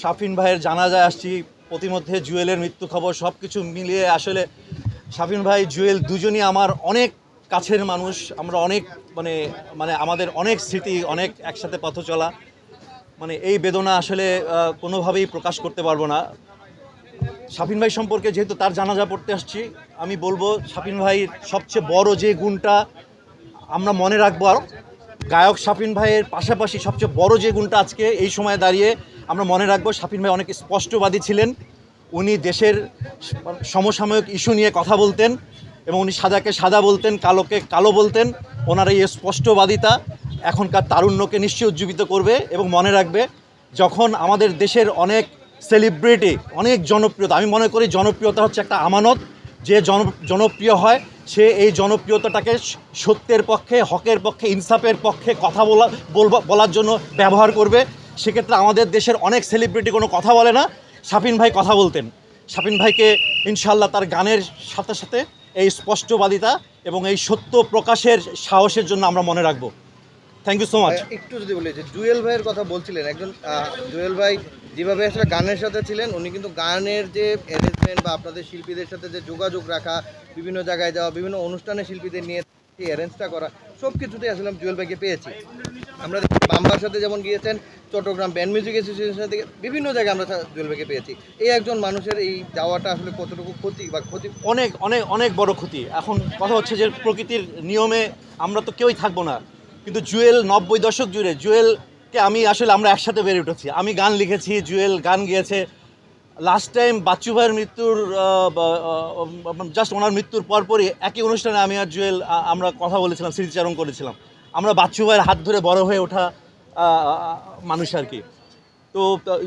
শাফিন ভাইয়ের জানাজায় আসছি, প্রতিমধ্যে জুয়েলের মৃত্যু খবর সব কিছু মিলিয়ে আসলে শাফিন ভাই, জুয়েল দুজনই আমার অনেক কাছের মানুষ, আমরা অনেক মানে মানে আমাদের অনেক স্মৃতি, অনেক একসাথে পথ চলা। মানে এই বেদনা আসলে কোনোভাবেই প্রকাশ করতে পারব না। শাফিন ভাই সম্পর্কে যেহেতু তার জানাজা পড়তে আসছি, আমি বলব শাফিন ভাইয়ের সবচেয়ে বড় যে গুণটা আমরা মনে রাখব, আর গায়ক শাফিন ভাইয়ের পাশাপাশি সবচেয়ে বড় যে গুণটা আজকে এই সময় দাঁড়িয়ে আমরা মনে রাখব, শাফিন ভাই অনেক স্পষ্টবাদী ছিলেন। উনি দেশের সমসাময়িক ইস্যু নিয়ে কথা বলতেন এবং উনি সাদাকে সাদা বলতেন, কালোকে কালো বলতেন। ওনার এই স্পষ্টবাদিতা এখনকার তারুণ্যকে নিশ্চয়ই উজ্জীবিত করবে এবং মনে রাখবে, যখন আমাদের দেশের অনেক সেলিব্রিটি, অনেক জনপ্রিয়তা, আমি মনে করি জনপ্রিয়তা হচ্ছে একটা আমানত, যে জন, জনপ্রিয় হয়, সে এই জনপ্রিয়তাটাকে সত্যের পক্ষে, হকের পক্ষে, ইনসাফের পক্ষে কথা বলা বলার জন্য ব্যবহার করবে। সেক্ষেত্রে আমাদের দেশের অনেক সেলিব্রিটি কোনো কথা বলে না। শাফিন ভাই কথা বলতেন। শাফিন ভাইকে ইনশাল্লাহ তার গানের সাথে সাথে এই স্পষ্টবাদিতা এবং এই সত্য প্রকাশের সাহসের জন্য আমরা মনে রাখব। থ্যাংক ইউ সো মাচ একটু যদি বলি যে জুয়েল ভাইয়ের কথা বলছিলেন, একজন জুয়েল ভাই যেভাবে আসলে গানের সাথে ছিলেন, উনি কিন্তু গানের যে অ্যারেঞ্জমেন্ট বা আপনাদের শিল্পীদের সাথে যে যোগাযোগ রাখা, বিভিন্ন জায়গায় যাওয়া, বিভিন্ন অনুষ্ঠানে শিল্পীদের নিয়ে অ্যারেঞ্জটা করা সব কিছুতেই আসলে জুয়েল ভাইকে পেয়েছি। আমরা বাম্বার সাথে যেমন গিয়েছেন চট্টগ্রাম ব্যান্ড মিউজিক অ্যাসোসিয়েশন থেকে বিভিন্ন জায়গায় আমরা তা- জুয়েল ভাইকে পেয়েছি। এই একজন মানুষের এই যাওয়াটা আসলে কতটুকু ক্ষতি বা ক্ষতি অনেক অনেক অনেক বড় ক্ষতি। এখন কথা হচ্ছে যে প্রকৃতির নিয়মে আমরা তো কেউই থাকব না। কিন্তু জুয়েল নব্বই দশক জুড়ে, জুয়েলকে আমি আসলে আমরা একসাথে বেড়ে উঠেছি। আমি গান লিখেছি, জুয়েল গান গিয়েছে। লাস্ট টাইম বাচ্চু ভাইয়ের মৃত্যুর জাস্ট ওনার মৃত্যুর পরপরই একই অনুষ্ঠানে আমি আর জুয়েল আমরা কথা বলেছিলাম, স্মৃতিচারণ করেছিলাম। আমরা বাচ্চু ভাইয়ের হাত ধরে বড় হয়ে ওঠা মানুষ আর কি। তো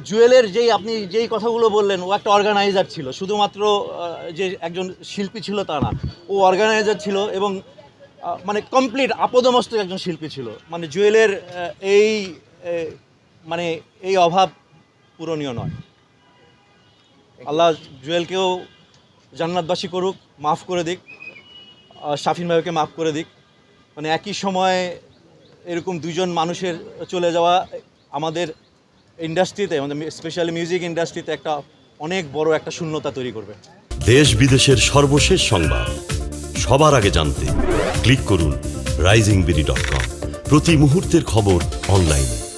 জুয়েলের যেই আপনি যেই কথাগুলো বললেন, ও একটা অর্গানাইজার ছিল। শুধুমাত্র যে একজন শিল্পী ছিল তা না। ও অর্গানাইজার ছিল এবং মানে কমপ্লিট আপদমস্ত একজন শিল্পী ছিল। মানে জুয়েলের এই মানে এই অভাব পূরণীয় নয়। আল্লাহ জুয়েলকেও জান্নাতবাসী করুক, মাফ করে দিক। শাফিন ভাইকে মাফ করে দিক। মানে একই সময় এরকম দুজন মানুষের চলে যাওয়া আমাদের ইন্ডাস্ট্রিতে, আমাদের স্পেশালি মিউজিক ইন্ডাস্ট্রিতে একটা অনেক বড় একটা শূন্যতা তৈরি করবে। দেশ বিদেশের সর্বশেষ সংবাদ। সবার আগে জানতে ক্লিক করুন রাইজিং বিডি ডট কম প্রতি মুহূর্তের খবর অনলাইনে